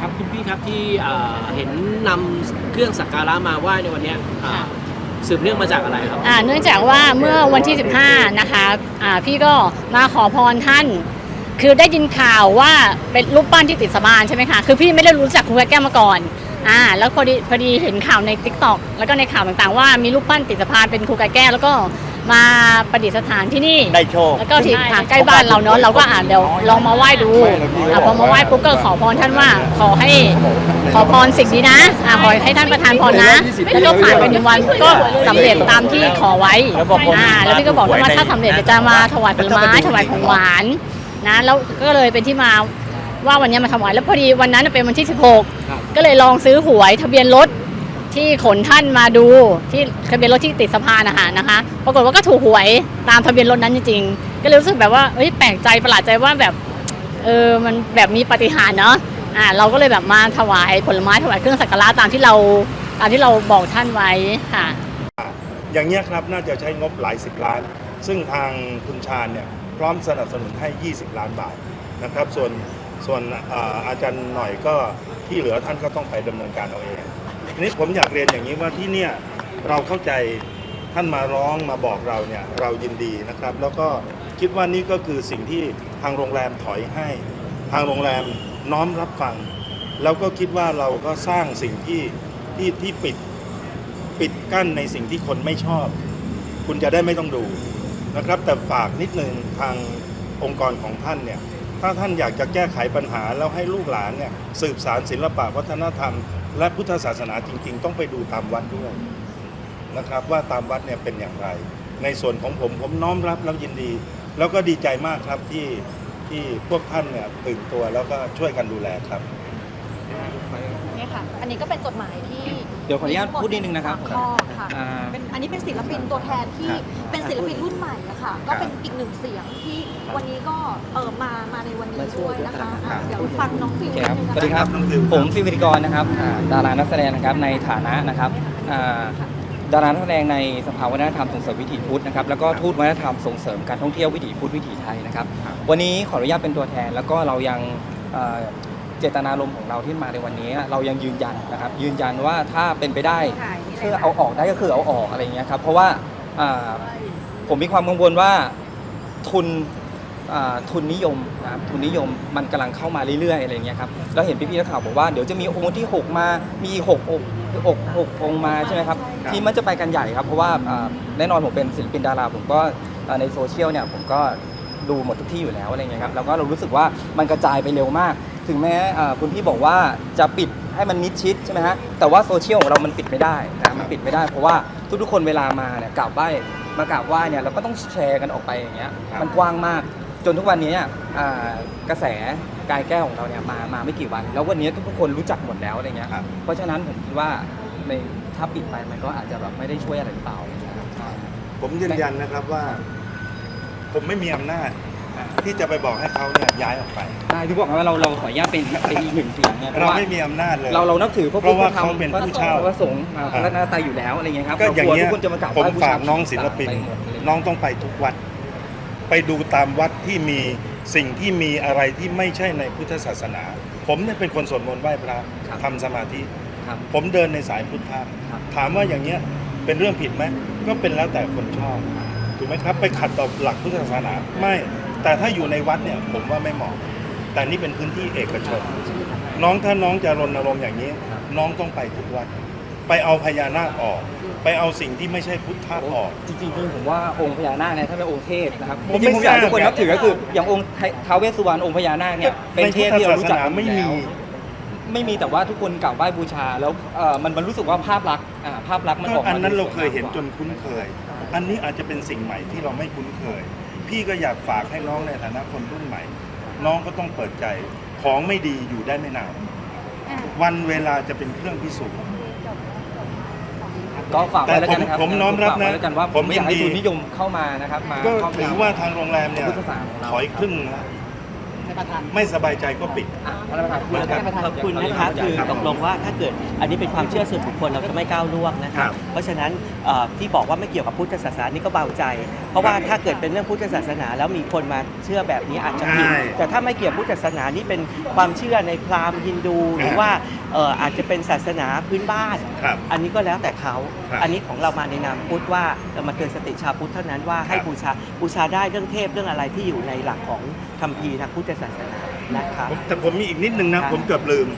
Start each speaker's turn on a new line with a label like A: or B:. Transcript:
A: ครับคุณพี่ครับที่เอ่อเห็นนำเครื่องสักการะมาไหว้ในวันเนี้ยเอ่อ
B: ค่ะ
A: สืบเนื่องมาจากอะไรครับ
B: อ่าเนื่องจากว่าเมื่อวันที่ 15 นะคะอ่าพี่ก็มาขอพรท่าน คือได้ยินข่าวว่าเป็นรูปปั้นที่ติดสะบานใช่ไหมคะคือพี่ไม่ได้รู้จักครูแก้วมาก่อนอ่าแล้วพอดีพอดีเห็นข่าวใน t ิ k t o k แล้วก็ในข่าวต่างๆ ว่ามีรูปปั้นติดสะพานเป็นครูแก้วแล้วก็ มาประดิษฐานที่นี่
C: ได้โชค
B: แล้วก็ที่อ่าใกล้บ้านเราเนาะเราก็อ่านเดี๋ยวลองมาไหว้ดูอ่าพอมาไหว้ปุ๊บก็ขอพรท่านว่า ขอให้ขอพรสิ่งนี้นะอ่าขอให้ท่านประทานพรนะแล้วก็ผ่านไปหนึ่งวันก็สำเร็จตามที่ขอไว้
C: แล้วบอกผม
B: อ่าแล้วพี่ก็บอกท่านว่าถ้าสำเร็จเดี๋ยวจะมาถวายผลไม้ถวายของหวานนะแล้วก็เลยเป็นที่มาว่าวันนี้มาถวายแล้วพอดีวันนั้นเป็นวันที่
A: ครับ
B: 16 ก็เลยลองซื้อหวยทะเบียนรถ ที่ขนท่านมาดูที่ทะเบียนรถที่ติดสะพานนะคะนะคะ ปรากฏว่าก็ถูกหวยตามทะเบียนรถนั้นจริงๆ ก็เลยรู้สึกแบบว่าเอ้ยแปลกใจประหลาดใจว่าแบบเออมันแบบมีปฏิหารเนาะอ่าเราก็เลยแบบมาถวายผลไม้ถวายเครื่องสักการะตามที่เราตามที่เราบอกท่านไว้ค่ะ
D: อย่างเงี้ยครับน่าจะใช้งบหลายสิบล้าน ซึ่งทางคุณชาญเนี่ยพร้อมสนับสนุนให้ 20 ล้านบาทนะครับ ส่วนส่วนอาอาจารย์หน่อยก็ที่เหลือท่านก็ต้องไปดำเนินการเอาเอง ทีนี้ผมอยากเรียนอย่างนี้ว่าที่เนี่ยเราเข้าใจท่านมาร้องมาบอกเราเนี่ยเรายินดีนะครับ แล้วก็คิดว่านี่ก็คือสิ่งที่ทางโรงแรมถอยให้ ทางโรงแรมน้อมรับฟัง แล้วก็คิดว่าเราก็สร้างสิ่งที่ที่ที่ปิดปิดกั้นในสิ่งที่คนไม่ชอบ คุณจะได้ไม่ต้องดูนะครับ แต่ฝากนิดนึงทางองค์กรของท่านเนี่ย ถ้าท่านอยากจะแก้ไขปัญหาแล้วให้ลูกหลานเนี่ยสืบสารศิลปะวัฒนธรรม และพุทธศาสนาจริง ๆ ต้องไปดูตามวัดด้วยนะครับว่าตามวัดเนี่ยเป็นอย่างไร ในส่วนของผมผมน้อมรับแล้วยินดี แล้วก็ดีใจมากครับที่ที่พวกท่านเนี่ยตื่นตัวแล้วก็ช่วยกันดูแลครับ
E: นี่ค่ะ อันนี้ก็เป็นจดหมายที่
C: ดี๋ยวขออนุญาตพูดนิดนึงนะครับ
E: สามข้อค่ะ
C: อ่า
E: เป็นอันนี้เป็นศิลปินตัวแทนที่
C: ครับ
E: เป็นศิลปินรุ่นใหม่อะค่ะ ก็เป็นอีกหนึ่งเสียงที่วันนี้ก็เออมามาในวันนี้ด้วยนะคะอะเดี๋ยวฟังน้องฟิว
C: โอเค
E: นิด
C: ครับ
E: นึง
C: สวัสดี
E: นะ
C: ค
E: คะ
C: รับ
D: น้องฟิวครับ
C: ผมฟิวพิธีกรนะครับอ่าดารานักแสดงนะครับ ในฐานะนะครับอ่าดารานักแสดงในสภาวัฒนธรรมส่งเสริมวิถีพุทธนะครับ แล้วก็ทูตวัฒนธรรมส่งเสริมการท่องเที่ยววิถีพุทธวิถีไทยนะครับ วันนี้ขออนุญาตเป็นตัวแทน แล้วก็เรายังเอ่อ เจตนารมณ์ของเราที่มาในวันนี้เรายังยืนยันนะครับยืนยันว่าถ้าเป็นไปได้เพื่อเอาออกได้ก็คือเอาออกอะไรอย่างเงี้ยครับเพราะว่าอ่าผมมีความกังวลว่าทุนอ่าทุนนิยมนะครับทุนนิยมมันกำลังเข้ามาเรื่อยๆอะไรอย่างเงี้ยครับแล้วเห็นพี่ๆนักข่าวบอกว่าเดี๋ยวจะมีองค์ที่ 6 มามีอีกหกองค์หกหกองค์มาใช่ไหมครับทีมมันจะไปกันใหญ่ครับเพราะว่าอ่าแน่นอนผมเป็นศิลปินดาราผมก็อ่าในโซเชียลเนี่ยผมก็ดูหมดทุกที่อยู่แล้วอะไรเงี้ยครับแล้วก็เรารู้สึกว่ามันกระจายไปเร็วมาก ถึงแม้อ่าคุณพี่บอกว่าจะปิดให้มันมิดชิดใช่ไหมฮะแต่ว่าโซเชียลของเรามันปิดไม่ได้นะมันปิดไม่ได้เพราะว่าทุกๆคนเวลามาเนี่ยกราบไหว้มากราบไหว้เนี่ยเราก็ต้องแชร์กันออกไปอย่างเงี้ยมันกว้างมากจนทุกวันนี้เนี่ยอ่ากระแสกายแก้วของเราเนี่ยมามาไม่กี่วัน แล้ววันนี้ทุกๆคนรู้จักหมดแล้วอะไรเงี้ย
D: ครับ
C: เพราะฉะนั้นผมคิดว่าในถ้าปิดไปมันก็อาจจะแบบไม่ได้ช่วยอะไรหรือเปล่าอะไรเงี้ยครับใช่
D: ผมยืนยันนะครับว่า ผมไม่มีอำนาจ ที่จะไปบอกให้เขาเนี่ยย้ายออกไป
C: ใช่ที่บอกว่าเราเราขออนุญาตเป็นเป็นอีกหนึ่งเสียงเนี่ยเพ
D: เรา
C: ราะว่า
D: ไม่มีอำนาจเลย
C: เราเรานับถือพระ
D: เพ
C: พุท
D: ราะ
C: ธ
D: ว่า
C: ธรรม
D: เขาเป็นผู้เช่า
C: พระสงฆ์อ่าพระรัตนตรัยอยู่แล้วอะไรเงี้ยครับ
D: ก็อย่าง
C: เร
D: เงี้ย
C: กลัวทุกคนจะมากราบ
D: ผม
C: ไหว้บู
D: ฝา
C: ชาก
D: น้องศิลปิน
C: ไปหมดอะไรเงี้ย
D: น้องต้องไปทุกวัด ไปดูตามวัดที่มีสิ่งที่มีอะไรที่ไม่ใช่ในพุทธศาสนา ผมเนี่ยเป็นคนสวดมนต์ไหว้พระ
C: ครับ
D: ทำสมาธิ
C: ครับ
D: ผมเดินในสายพุทธะ
C: ครับ
D: ถามว่าอย่างเงี้ยเป็นเรื่องผิดไหมก็เป็นแล้วแต่คนชอบถูกไหมครับ ไปขัดต่อหลักพุทธศาสนาไม่ แต่ถ้าอยู่ในวัดเนี่ยผมว่าไม่เหมาะ แต่นี่เป็นพื้นที่เอกชน น้องถ้าน้องจะรณรงค์อย่างนี้ น้องต้องไปทุกวัด ไปเอาพญานาคออก ไปเอาสิ่งที่ไม่ใช่พุทธะออก
C: จริงๆจริงๆผมว่าองค์พญานาคเนี่ยถ้าเป็นองค์เทพนะครับ
D: ผม
C: จริงๆผมอยากให้
D: ไม่
C: ทุกคน
D: ทราบ
C: นับถือก็คืออย่างองค์ท้าวเวสสุวรรณองค์พญานาคเนี่ยเป็นเทพที่เรารู้จักกัน
D: ไม่
C: อยู่
D: มี
C: แล้วไม่มีแต่ว่าทุกคนกราบไหว้บูชา แล้วเอ่อมันมันรู้สึกว่าภาพลักษณ์อ่าภาพลักษณ์มันอ
D: ก็
C: อกมา
D: อันนั้น
C: ดู
D: เรา
C: สว
D: เคยเห็น
C: งมก
D: จ
C: ว่า
D: นคุ้นเคย อันนี้อาจจะเป็นสิ่งใหม่ที่เราไม่คุ้นเคย พี่ก็อยากฝากให้น้องในฐานะคนรุ่นใหม่ น้องก็ต้องเปิดใจ ของไม่ดีอยู่ได้ไม่นานวันเวลาจะเป็นเครื่องพิสูจน์
C: ก็ฝากไว้แล้วกันนะครับ
D: แต่ผมผมน้อมรับนะ
C: ฝากไว้แล้วกันว่า
D: ผ
C: ผมมไม่อยากให้
D: ยินดี
C: ทุนนิยมเข้ามานะครับมา
D: ก็
C: เข้ม
D: ถือว่าทางโรงแรมเนี่ย
C: พุทธศาสนาข องเรา
D: ถอยครึ่งนะไม่สบายใจก็ปิด
C: ท่านประธาน
A: ขอบคุณนะครับคือตกลงว่าถ้าเกิดอันนี้เป็นความเชื่อส่วนบุคคลเราจะไม่ก้าวล่วงนะค
D: ครั
A: รับ
D: บ
A: เพราะฉะนั้นเอ่อที่บอกว่าไม่เกี่ยวกับพุทธศาสนานี่ก็เบาใจ เพราะว่าถ้าเกิดเป็นเรื่องพุทธศาสนา แล้วมีคนมาเชื่อแบบนี้อาจจะผิด
D: ใช่
A: แต่ถ้าไม่เกี่ยวพุทธศาสนานี่เป็นความเชื่อในพราหมณ์ฮินดู หรือว่าเอ่ออาจจะเป็นศาสนาพื้นบ้าน
D: ครับ
A: อันนี้ก็แล้วแต่เขา
D: ครับ
A: อันนี้ของเรามาในนามพุทธว่าเรามาเตือนสติชาวพุทธเท่านั้นว่าให้
D: ครับ
A: บูชาบูชาได้เรื่องเทพเรื่องอะไรที่อยู่ในหลักของคัมภีร์ทางพุทธศาสนานะครับ
D: ผมแต่ผมมีอีกนิดนึงนะ
A: ครับ
D: ผมเกือบลืม